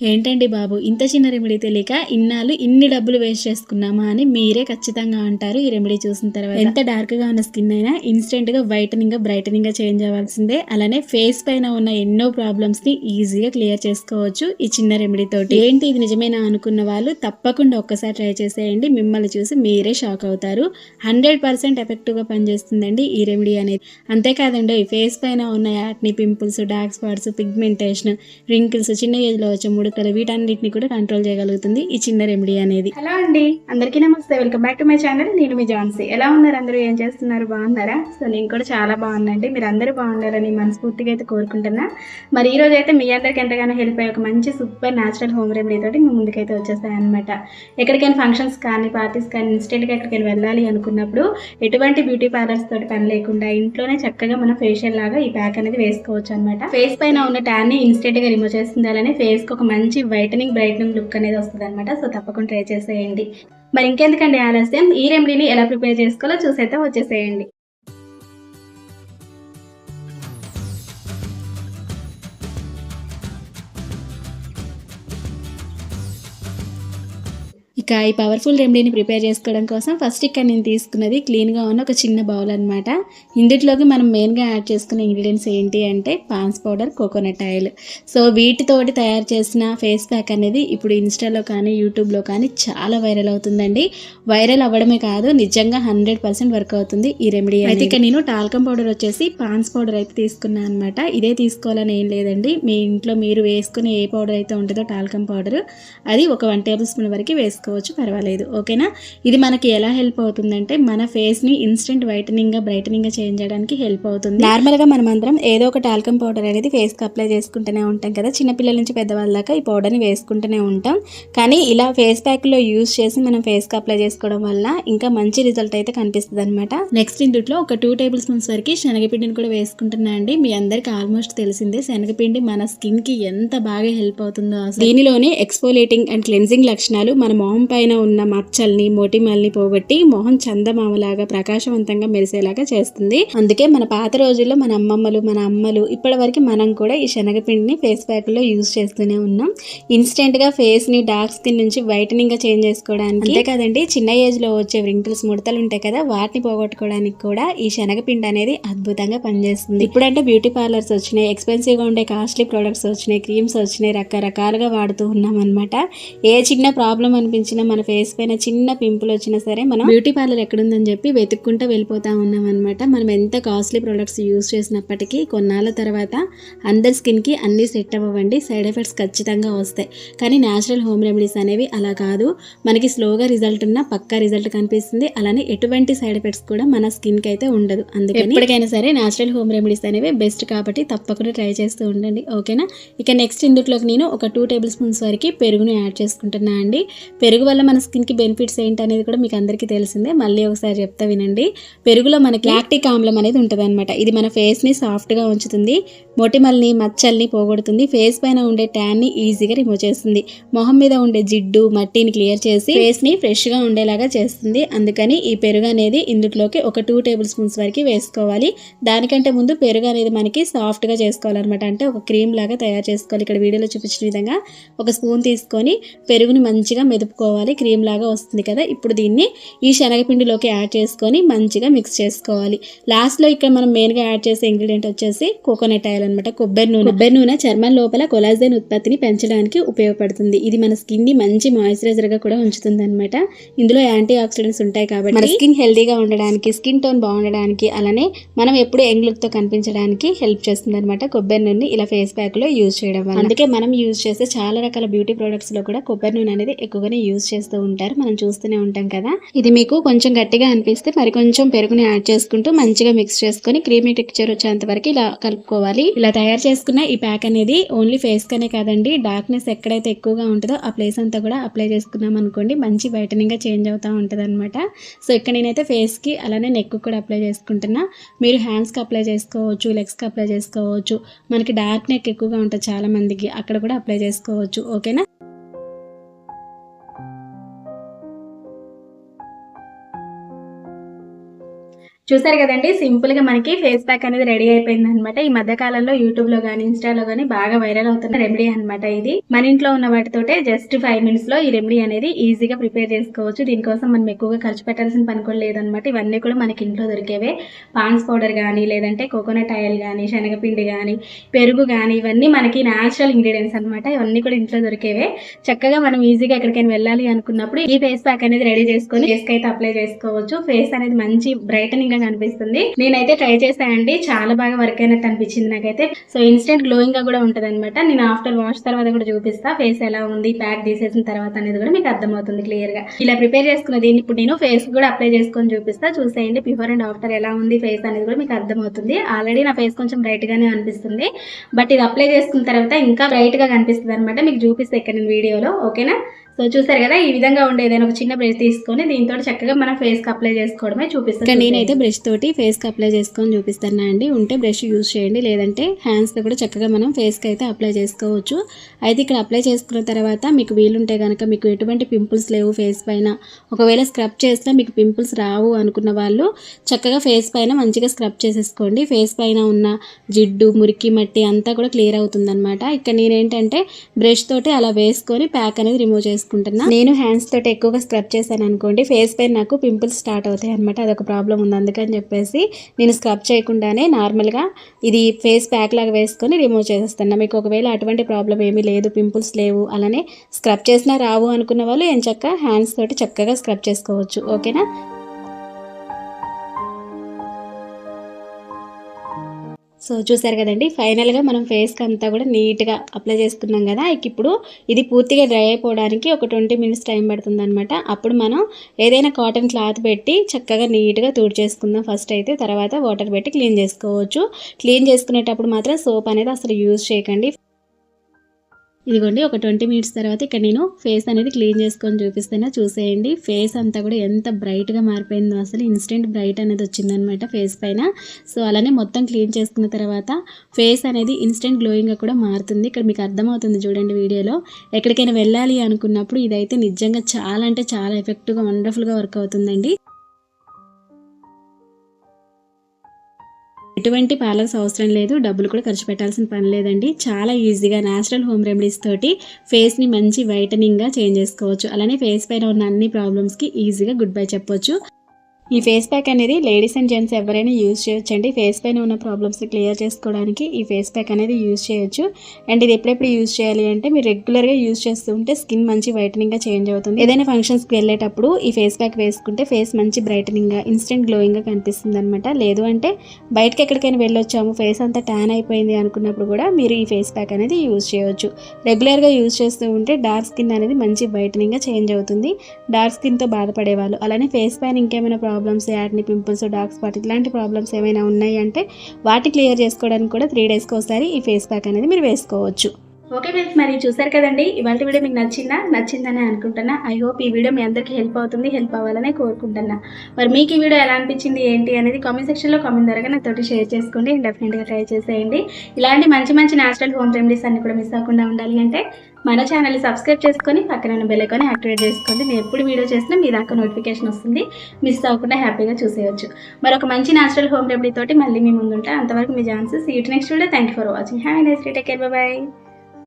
ఏంటండి బాబు? ఇంత చిన్న రెమెడీ తెలియక ఇన్నాళ్ళు ఇన్ని డబ్బులు వేస్ట్ చేసుకున్నామా అని మీరే ఖచ్చితంగా అంటారు ఈ రెమెడీ చూసిన తర్వాత. ఎంత డార్క్గా ఉన్న స్కిన్ అయినా ఇన్స్టెంట్గా బ్రైటనింగ్గా బ్రైటనింగ్గా చేంజ్ అవ్వాల్సిందే. అలానే ఫేస్ పైన ఉన్న ఎన్నో ప్రాబ్లమ్స్ని ఈజీగా క్లియర్ చేసుకోవచ్చు ఈ చిన్న రెమెడీ తోటి. ఏంటి ఇది నిజమేనా అనుకున్న వాళ్ళు తప్పకుండా ఒక్కసారి ట్రై చేసేయండి. మిమ్మల్ని చూసి మీరే షాక్ అవుతారు. హండ్రెడ్ పర్సెంట్ ఎఫెక్టివ్గా పనిచేస్తుందండి ఈ రెమెడీ అనేది. అంతేకాదండి ఫేస్ పైన ఉన్న యాక్ని pimples dark spots pigmentation wrinkles చిన్న ఏజ్లో వచ్చే ముడతలు వీటన్నిటిని కూడా కంట్రోల్ చేయగలుగుతుంది ఈ చిన్న రెమెడీ అనేది. హలో అండి. అందరికీ నమస్తే. Welcome back to my channel నేను మీ జాన్సీ ఎలా ఉన్నారు అందరూ? ఏం చేస్తున్నారు? బాగున్నారా? సో నేను కూడా చాలా బాగున్నాండి మీరు అందరూ బాగుండాలని మనస్ఫూర్తిగా అయితే కోరుకుంటున్నా. మరి ఈ రోజు అయితే మీ అందరికి ఎంతగానో హెల్ప్ అయ్యే ఒక మంచి సూపర్ న్యాచురల్ హోమ్ రెమెడీ తోటి మీ ముందుకైతే వచ్చేస్తాయి అనమాట ఎక్కడికైనా ఫంక్షన్స్ కానీ పార్టీస్ కానీ ఇన్స్టెంట్గా ఎక్కడికైనా వెళ్ళాలి అనుకున్నప్పుడు ఎటువంటి బ్యూటీ పార్లర్స్ తోటి పని లేకుండా ఇంట్లోనే చక్కగా మనం ఫేషియల్ లాగా ఈ ప్యాక్ అనేది వేసుకోవచ్చు అనమాట ఫేస్ పైన ఉన్న ట్యాన్ని ఇన్స్టెంట్గా ఇన్స్టెంట్గా రిమూవ్ చేస్తుంది అలానే ఫేస్కి ఒక మంచి మంచి వైటనింగ్ బ్రైటనింగ్ లుక్ అనేది వస్తుంది అనమాట సో తప్పకుండా ట్రై చేసేయండి. మరి ఇంకెందుకండి ఆలస్యం? ఈ రెమెడీని ఎలా ప్రిపేర్ చేసుకోవాలో చూసైతే వచ్చేసేయండి. ఇక ఈ పవర్ఫుల్ రెమెడీని ప్రిపేర్ చేసుకోవడం కోసం ఫస్ట్ ఇక్కడ నేను తీసుకున్నది క్లీన్గా ఉన్న ఒక చిన్న బౌల్ అనమాట ఇందుట్లోకి మనం మెయిన్గా యాడ్ చేసుకునే ఇంగ్రీడియంట్స్ ఏంటి అంటే Pond's powder coconut oil. So వీటితోటి తయారు చేసిన ఫేస్ ప్యాక్ అనేది ఇప్పుడు ఇన్స్టాలో కానీ యూట్యూబ్లో కానీ చాలా వైరల్ అవుతుందండి. వైరల్ అవ్వడమే కాదు నిజంగా హండ్రెడ్ పర్సెంట్ వర్క్ అవుతుంది ఈ రెమెడీ అయితే ఇక నేను టాల్కమ్ పౌడర్ వచ్చేసి పాన్స్ పౌడర్ అయితే తీసుకున్నాను అనమాట ఇదే తీసుకోవాలని ఏం లేదండి. మీ ఇంట్లో మీరు వేసుకునే ఏ పౌడర్ అయితే ఉంటుందో టాల్కమ్ పౌడర్ అది ఒక వన్ టేబుల్ స్పూన్ వరకు వేసుకోవచ్చు. పర్వాలేదు. ఓకేనా? ఇది మనకి ఎలా హెల్ప్ అవుతుందంటే మన ఫేస్ని ఇన్స్టెంట్ వైటనింగ్గా బ్రైటనింగ్గా చేంజ్ చేయడానికి హెల్ప్ అవుతుంది. నార్మల్గా మనం అందరం ఏదో ఒక టాల్కమ్ పౌడర్ అనేది ఫేస్కి అప్లై చేసుకుంటూనే ఉంటాం కదా. చిన్నపిల్లల నుంచి పెద్దవాళ్ళ దాకా ఈ పౌడర్ని వేసుకుంటూనే ఉంటాం. కానీ ఇలా ఫేస్ ప్యాక్లో యూస్ చేసి మనం ఫేస్కి అప్లై చేసుకోవడం వల్ల ఇంకా మంచి రిజల్ట్ అయితే కనిపిస్తుంది అనమాట నెక్స్ట్ ఇందులో ఒక టూ టేబుల్ స్పూన్స్ వరకు శనగపిండిని కూడా వేసుకుంటున్నా అండి. మీ అందరికి ఆల్మోస్ట్ తెలిసిందే శనగపిండి మన స్కిన్కి ఎంత బాగా హెల్ప్ అవుతుందో దీనిలోనే ఎక్స్పోలేటింగ్ అండ్ క్లెన్జింగ్ లక్షణాలు మన మొహం పైన ఉన్న మచ్చల్ని మొటిమల్ని పోగొట్టి మొహం చందమామలాగా ప్రకాశవంతంగా మెరిసేలాగా చేస్తుంది. అందుకే మన పాత రోజుల్లో మన అమ్మమ్మలు మన అమ్మలు ఇప్పటి వరకు మనం కూడా ఈ శనగపిండిని ఫేస్ ప్యాక్లో యూజ్ చేస్తూనే ఉన్నాం. ఇన్స్టెంట్గా ఫేస్ని డార్క్ స్కిన్ నుంచి వైటనింగ్గా చేంజ్ చేసుకోవడానికి అంతే కదండి చిన్న ఏజ్లో వచ్చే రింకిల్స్ ముడతలు ఉంటాయి కదా వాటిని పోగొట్టుకోవడానికి కూడా ఈ శనగపిండి అనేది అద్భుతంగా పనిచేస్తుంది. ఇప్పుడంటే బ్యూటీ పార్లర్స్ వచ్చినాయి ఎక్స్పెన్సివ్గా ఉండే కాస్ట్లీ ప్రొడక్ట్స్ వచ్చినాయి క్రీమ్స్ వచ్చినాయి రకరకాలుగా వాడుతూ ఉన్నాం అనమాట ఏ చిన్న ప్రాబ్లం అనిపించినా మన ఫేస్ పైన చిన్న పింపుల్ వచ్చినా సరే మనం బ్యూటీ పార్లర్ ఎక్కడుందని చెప్పి వెతుక్కుంటూ వెళ్ళిపోతా ఉన్నాం అనమాట మనం ఎంత కాస్ట్లీ ప్రొడక్ట్స్ యూస్ చేసినప్పటికీ కొన్నాళ్ళ తర్వాత అందరి స్కిన్కి అన్నీ సెట్ అవ్వండి సైడ్ ఎఫెక్ట్స్ ఖచ్చితంగా వస్తాయి. కానీ న్యాచురల్ హోమ్ రెమెడీస్ అనేవి అలా కాదు. మనకి స్లోగా రిజల్ట్ ఉన్న పక్కా రిజల్ట్ కనిపిస్తుంది. అలానే ఎటువంటి సైడ్ ఎఫెక్ట్స్ కూడా మన స్కిన్కి అయితే ఉండదు. అందుకని ఎప్పటికైనా సరే న్యాచురల్ హోమ్ రెమెడీస్ అనేవి బెస్ట్ కాబట్టి తప్పకుండా ట్రై చేస్తూ ఉండండి. ఓకేనా ఇక నెక్స్ట్ ఇందులోకి నేను ఒక టూ టేబుల్ స్పూన్స్ వరకు పెరుగును యాడ్ చేసుకుంటున్నా అండి. పెరుగు వల్ల మన స్కిన్కి బెనిఫిట్స్ ఏంటి అనేది కూడా మీకు అందరికీ తెలిసిందే. మళ్ళీ ఒకసారి చెప్తా వినండి. పెరుగులో మనకి లాక్టిక్ ఆమ్లం అనేది ఉంటుంది అనమాట ఇది మన ఫేస్ని సాఫ్ట్గా ఉంచుతుంది. మొటిమల్ని మచ్చల్ని పోగొడుతుంది. ఫేస్ పైన ఉండే ట్యాన్ని ఈజీగా రిమూవ్ చేస్తుంది. మొహం మీద ఉండే జిడ్డు మట్టిని క్లియర్ చేసి ఫేస్ని ఫ్రెష్గా ఉండేలాగా చేస్తుంది. అందుకని ఈ పెరుగు అనేది ఇందులోకి ఒక టూ టేబుల్ స్పూన్స్ వరకు వేసుకోవాలి. దానికంటే ముందు పెరుగు అనేది మనకి సాఫ్ట్గా చేసుకోవాలన్నమాట. అంటే ఒక క్రీమ్ లాగా తయారు చేసుకోవాలి. ఇక్కడ వీడియోలో చూపించిన విధంగా ఒక స్పూన్ తీసుకొని పెరుగుని మంచిగా మెదుపుకోవాలి క్రీమ్ లాగా వస్తుంది కదా. ఇప్పుడు దీన్ని ఈ శనగపిండిలోకి యాడ్ చేసుకొని మంచిగా మిక్స్ చేసుకోవాలి. లాస్ట్లో ఇక్కడ మనం మెయిన్గా యాడ్ చేసే ఇంగ్రీడియంట్ వచ్చేసి కోకోనట్ ఆయిల్ అనమాట కొబ్బరి నూనె. కొబ్బరి నూనె చర్మం లోపల కొలాజన్ ఉత్పత్తిని పెంచడానికి ఉపయోగపడుతుంది. ఇది మన స్కిన్ని మంచి మాయిశ్చరైజర్గా కూడా ఉంచుతుంది అనమాట ఇందులో యాంటీ ఆక్సిడెంట్స్ ఉంటాయి కాబట్టి మన స్కిన్ హెల్దీగా ఉండడానికి స్కిన్ టోన్ బాగుండడానికి అలానే మనం ఎప్పుడు యంగ్ లుక్తో కనిపించడానికి హెల్ప్ చేస్తుంది అనమాట కొబ్బరి నూనె ఇలా ఫేస్ ప్యాక్లో యూజ్ చేయడం వల్ల. అందుకే మనం యూజ్ చేసే చాలా రకాల బ్యూటీ ప్రొడక్ట్స్లో కూడా కొబ్బరి నూనె అనేది ఎక్కువగానే యూజ్ చేస్తూ ఉంటారు. మనం చూస్తూనే ఉంటాం కదా. ఇది మీకు కొంచెం గట్టిగా అనిపిస్తే మరి కొంచెం పెరుగుని యాడ్ చేసుకుంటూ మంచిగా మిక్స్ చేసుకొని క్రీమీ టెక్చర్ వచ్చేంత వరకు ఇలా కలుపుకోవాలి. ఇలా తయారు చేసుకున్న ఈ ప్యాక్ అనేది ఓన్లీ ఫేస్ కనే కాదండి. డార్క్నెస్ ఎక్కడైతే ఎక్కువగా ఉంటుందో ఆ ప్లేస్ అంతా కూడా అప్లై చేసుకున్నాం అనుకోండి మంచి వైటనింగ్ చేంజ్ అవుతూ ఉంటుంది అనమాట సో ఇక్కడ నేనైతే ఫేస్కి అలానే నెక్ కూడా అప్లై చేసుకుంటున్నా. మీరు హ్యాండ్స్కి అప్లై చేసుకోవచ్చు లెగ్స్కి అప్లై చేసుకోవచ్చు. మనకి డార్క్ నెక్ ఎక్కువగా ఉంటుంది చాలా మందికి అక్కడ కూడా అప్లై చేసుకోవచ్చు. ఓకేనా చూసారు కదండి సింపుల్గా మనకి ఫేస్ ప్యాక్ అనేది రెడీ అయిపోయింది అనమాట ఈ మధ్య కాలంలో యూట్యూబ్లో గానీ ఇన్స్టాలో గానీ బాగా వైరల్ అవుతున్న రెమెడీ అన్నమాట ఇది. మన ఇంట్లో ఉన్న వాటితోటే జస్ట్ ఫైవ్ మినిట్స్లో ఈ రెమెడీ అనేది ఈజీగా ప్రిపేర్ చేసుకోవచ్చు. దీనికోసం మనం ఎక్కువగా ఖర్చు పెట్టాల్సిన పని కూడా లేదనమాట ఇవన్నీ కూడా మనకి ఇంట్లో దొరికేవే. పాన్స్ పౌడర్ కానీ లేదంటే కోకోనట్ ఆయిల్ కానీ శనగపిండి కానీ పెరుగు కానీ ఇవన్నీ మనకి న్యాచురల్ ఇంగ్రీడియంట్స్ అన్నమాట. ఇవన్నీ కూడా ఇంట్లో దొరికేవే. చక్కగా మనం ఈజీగా ఎక్కడికైనా వెళ్ళాలి అనుకున్నప్పుడు ఈ ఫేస్ ప్యాక్ అనేది రెడీ చేసుకొని ఫేస్ అయితే అప్లై చేసుకోవచ్చు. ఫేస్ అనేది మంచి బ్రైటనింగ్ గా కనిపిస్తుంది నేనైతే ట్రై చేశానండి. చాలా బాగా వర్క్ అయినట్టు అనిపించింది నాకైతే. సో ఇన్స్టెంట్ గ్లోయింగ్గా కూడా ఉంటుంది అనమాట నేను ఆఫ్టర్ వాష్ తర్వాత కూడా చూపిస్తా. ఫేస్ ఎలా ఉంది ప్యాక్ తీసేసిన తర్వాత అనేది కూడా మీకు అర్థమవుతుంది క్లియర్గా. ఇలా ప్రిపేర్ చేసుకున్న దీన్ని ఇప్పుడు నేను ఫేస్ కూడా అప్లై చేసుకొని చూపిస్తా. చూసేయండి. బిఫోర్ అండ్ ఆఫ్టర్ ఎలా ఉంది ఫేస్ అనేది కూడా మీకు అర్థమవుతుంది. ఆల్రెడీ నా ఫేస్ కొంచెం బ్రైట్ గానే అనిపిస్తుంది. బట్ ఇది అప్లై చేసుకున్న తర్వాత ఇంకా బ్రైట్గా కనిపిస్తుంది అనమాట మీకు చూపిస్తే ఇక్కడ నేను వీడియోలో ఓకేనా సో చూసారు కదా ఈ విధంగా ఉండే ఏదైనా ఒక చిన్న బ్రష్ తీసుకొని దీంతో చక్కగా మనం ఫేస్కి అప్లై చేసుకోవడమే చూపిస్తాను నేనైతే బ్రష్ తోటి ఫేస్కి అప్లై చేసుకొని చూపిస్తాను అండి. ఉంటే బ్రష్ యూజ్ చేయండి లేదంటే హ్యాండ్స్తో కూడా చక్కగా మనం ఫేస్కి అయితే అప్లై చేసుకోవచ్చు. అయితే ఇక్కడ అప్లై చేసుకున్న తర్వాత మీకు వీలుంటే కనుక మీకు ఎటువంటి పింపుల్స్ లేవు ఫేస్ పైన. ఒకవేళ స్క్రబ్ చేస్తే మీకు పింపుల్స్ రావు అనుకున్న వాళ్ళు చక్కగా ఫేస్ పైన మంచిగా స్క్రబ్ చేసేసుకోండి. ఫేస్ పైన ఉన్న జిడ్డు మురికి మట్టి అంతా కూడా క్లియర్ అవుతుంది అనమాట ఇక్కడ నేనేంటంటే బ్రష్ తోటి అలా వేసుకొని ప్యాక్ అనేది రిమూవ్ చేసుకుంటున్నా నేను హ్యాండ్స్ తోటి ఎక్కువగా స్క్రబ్ చేశాను అనుకోండి ఫేస్ పైన నాకు పింపుల్స్ స్టార్ట్ అవుతాయి అనమాట అదొక ప్రాబ్లం ఉంది. అందుకని చెప్పేసి నేను స్క్రబ్ చేయకుండానే నార్మల్గా ఇది ఫేస్ ప్యాక్ లాగా వేసుకొని రిమూవ్ చేసేస్తాను మీకు ఒకవేళ అటువంటి ప్రాబ్లం ఏమీ లేదు పింపుల్స్ లేవు అలానే స్క్రబ్ చేసినా రావు అనుకున్న వాళ్ళు ఏం చక్క హ్యాండ్స్ తోటి చక్కగా స్క్రబ్ చేసుకోవచ్చు. ఓకేనా సో చూసారు కదండి ఫైనల్గా మనం ఫేస్కి అంతా కూడా నీట్గా అప్లై చేసుకున్నాం కదా. ఇక ఇప్పుడు ఇది పూర్తిగా డ్రై అయిపోవడానికి ఒక ట్వంటీ మినిట్స్ టైం పడుతుంది అనమాట అప్పుడు మనం ఏదైనా కాటన్ క్లాత్ పెట్టి చక్కగా నీట్గా చేసుకుందాం ఫస్ట్ అయితే. తర్వాత వాటర్ పెట్టి క్లీన్ చేసుకోవచ్చు. క్లీన్ చేసుకునేటప్పుడు మాత్రం సోప్ అనేది అసలు యూజ్ చేయకండి. ఇదిగోండి ఒక ట్వంటీ మినిట్స్ తర్వాత ఇక్కడ నేను ఫేస్ అనేది క్లీన్ చేసుకొని చూపిస్తాను చూసేయండి ఫేస్ అంతా కూడా ఎంత బ్రైట్గా మారిపోయిందో. అసలు ఇన్స్టెంట్ బ్రైట్ అనేది వచ్చిందనమాట ఫేస్ పైన. సో అలానే మొత్తం క్లీన్ చేసుకున్న తర్వాత ఫేస్ అనేది ఇన్స్టెంట్ గ్లోయింగ్గా కూడా మారుతుంది. ఇక్కడ మీకు అర్థమవుతుంది చూడండి వీడియోలో. ఎక్కడికైనా వెళ్ళాలి అనుకున్నప్పుడు ఇదైతే నిజంగా చాలా అంటే చాలా ఎఫెక్టివ్గా వండర్ఫుల్గా వర్క్ అవుతుందండి. ఎటువంటి పార్లర్స్ అవసరం లేదు డబ్బులు కూడా ఖర్చు పెట్టాల్సిన పని లేదండి. చాలా ఈజీగా న్యాచురల్ హోమ్ రెమెడీస్ తోటి ఫేస్ని మంచి వైటనింగ్గా చేంజ్ చేసుకోవచ్చు. అలానే ఫేస్ పైన ఉన్న అన్ని ప్రాబ్లమ్స్కి ఈజీగా గుడ్ బై చెప్పొచ్చు. ఈ ఫేస్ ప్యాక్ అనేది లేడీస్ అండ్ జెంట్స్ ఎవరైనా యూజ్ చేయొచ్చండి. ఫేస్ పైన ఉన్న ప్రాబ్లమ్స్ క్లియర్ చేసుకోవడానికి ఈ ఫేస్ ప్యాక్ అనేది యూజ్ చేయొచ్చు. అండ్ ఇది ఎప్పుడెప్పుడు యూజ్ చేయాలి అంటే మీరు రెగ్యులర్గా యూజ్ చేస్తూ ఉంటే స్కిన్ మంచి వైటనింగ్గా చేంజ్ అవుతుంది. ఏదైనా ఫంక్షన్స్కి వెళ్ళేటప్పుడు ఈ ఫేస్ ప్యాక్ వేసుకుంటే ఫేస్ మంచి బ్రైటనింగ్గా ఇన్స్టెంట్ గ్లోయింగ్గా కనిపిస్తుంది అనమాట లేదు అంటే బయటకి ఎక్కడికైనా వెళ్ళొచ్చాము ఫేస్ అంతా ట్యాన్ అయిపోయింది అనుకున్నప్పుడు కూడా మీరు ఈ ఫేస్ ప్యాక్ అనేది యూజ్ చేయొచ్చు. రెగ్యులర్గా యూజ్ చేస్తూ ఉంటే డార్క్ స్కిన్ అనేది మంచి వైటనింగ్గా చేంజ్ అవుతుంది. డార్క్ స్కిన్తో బాధపడేవాళ్ళు. అలానే ఫేస్ పైన ఇంకేమైనా problems acne pimples dark spot ఇట్లాంటి ప్రాబ్లమ్స్ ఏమైనా ఉన్నాయి అంటే వాటి క్లియర్ చేసుకోవడానికి కూడా త్రీ డేస్కి ఒకసారి ఈ ఫేస్ ప్యాక్ అనేది మీరు వేసుకోవచ్చు. ఓకే ఫ్రెండ్స్ మరి చూసారు కదండి? ఇవాళ వీడియో మీకు నచ్చిందా? నచ్చిందని అనుకుంటున్నా. ఐ హోప్ ఈ వీడియో మీ అందరికీ హెల్ప్ అవుతుంది హెల్ప్ అవ్వాలని కోరుకుంటున్నా. మరి మీకు ఈ వీడియో ఎలా అనిపించింది ఏంటి అనేది కామెంట్ సెక్షన్లో కామెంట్ ద్వారా నాతోటి షేర్ చేసుకోండి. డెఫినెట్గా ట్రై చేసేయండి. ఇలాంటి మంచి మంచి న్యాచురల్ హోమ్ రెమెడీస్ అన్ని కూడా మిస్ అవ్వకుండా ఉండాలి అంటే మన ఛానల్ సబ్స్క్రైబ్ చేసుకొని పక్కన ఉన్న యాక్టివేట్ చేసుకోండి. నేను ఎప్పుడు వీడియో చేసినా మీ దాకా నోటిఫికేషన్ వస్తుంది. మిస్ అవ్వకుండా హ్యాపీగా చూసేయచ్చు. మరి ఒక మంచి న్యాచురల్ హోమ్ రెమెడీ తోటి మళ్ళీ మీ ముందుంటా అంతవరకు మీ ఛాన్సెస్. Seat next video thank you for watching have nice day take care bye